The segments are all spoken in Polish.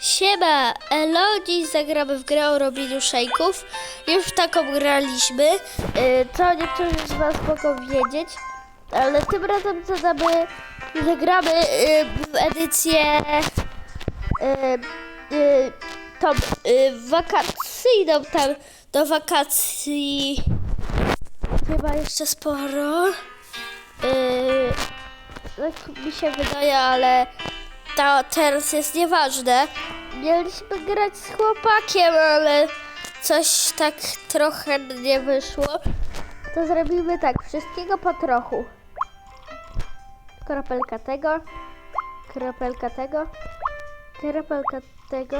Siema, elo, dziś zagramy w grę o robieniu szejków. Już taką graliśmy, yy, co niektórzy z was mogą wiedzieć, ale tym razem zadamy, zagramy yy, w edycję yy, tą wakacyjną tam do wakacji chyba jeszcze sporo. Tak mi się wydaje, ale to teraz jest nieważne. Mieliśmy grać z chłopakiem, ale coś tak trochę nie wyszło. To zrobimy tak, wszystkiego po trochu. Kropelka tego, kropelka tego, kropelka tego.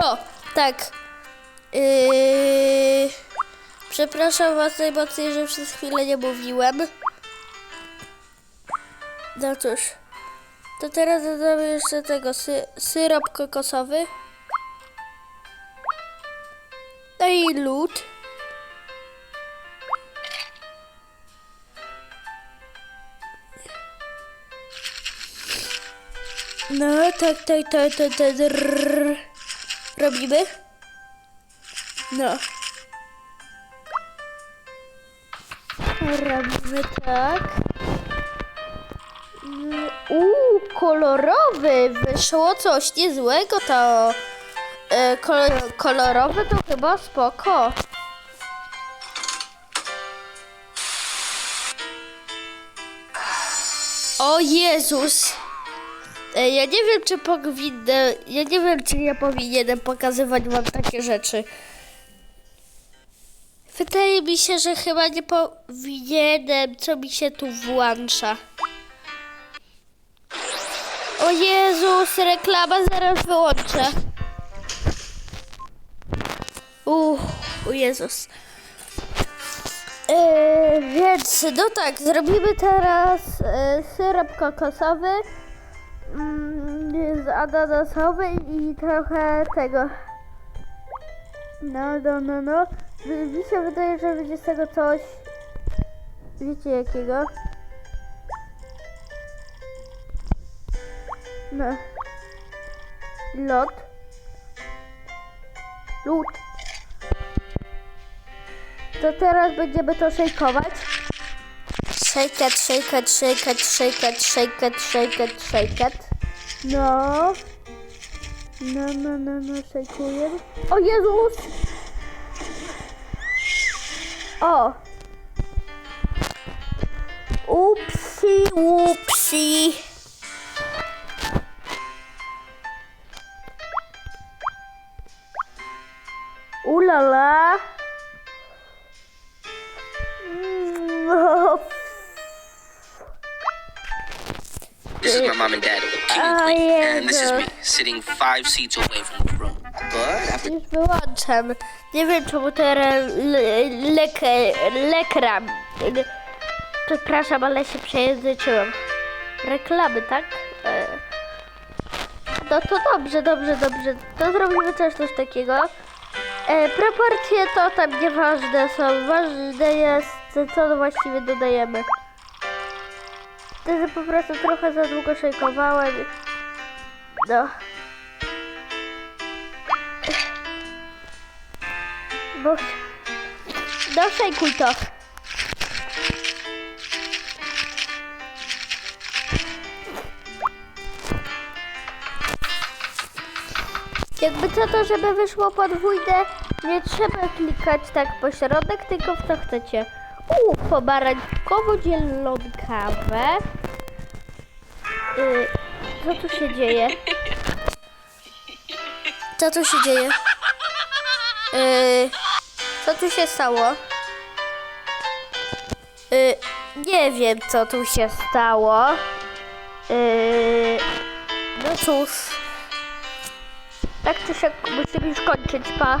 No, tak. Yy... Przepraszam was najmocniej, że przez chwilę nie mówiłem. No cóż. To teraz dodamy jeszcze tego sy syrop kokosowy. No i lód. No, tak, tak, tak, tak, tak. Robimy? No. Robimy tak. Uuu, kolorowy. Wyszło coś niezłego to. E, kol kolorowy to chyba spoko. O Jezus! E, Ja nie wiem, czy powinnę, ja nie wiem, czy ja powinienem pokazywać wam takie rzeczy. Wydaje mi się, że chyba nie powinienem, co mi się tu włącza. O Jezus, reklama zaraz wyłączę. Uff, o Jezus. E, więc, no tak, zrobimy teraz e, syrop kokosowy z ananasowy i trochę tego. No, no, no, no. Mi się wydaje, że będzie z tego coś. Wiecie jakiego? No. Lot. Lód. To teraz będziemy to szejkować. Shake it, shake it, shake it, shake it, shake it, shake it, shake it. No. No, no, no, no, szejkuję. O Jezus! O! Upsi, upsi. Ulala. This is my mom and dad, King Oh, Queen, yeah, and this is girl. me, sitting five seats away from the throne. But after wyłączam. Nie wiem czemu teraz le- lek, lekram. Przepraszam, ale się przejęzyczyłam. Reklamy, tak? E, No to dobrze, dobrze, dobrze. To zrobimy też coś takiego. E, proporcje to tam nieważne są. Ważne jest, co właściwie dodajemy. Wtedy po prostu trochę za długo szejkowałem. No. Bo... No szejkuj to. Jakby co to, żeby wyszło podwójne, nie trzeba klikać tak po środek, tylko w co chcecie. Uuu, pomarańczowo-zieloną kawę. Y, co tu się dzieje? Co tu się dzieje? Y, co tu się stało? Y, nie wiem, co tu się stało. Y, no cóż. Tak czy siak musimy już kończyć, pa.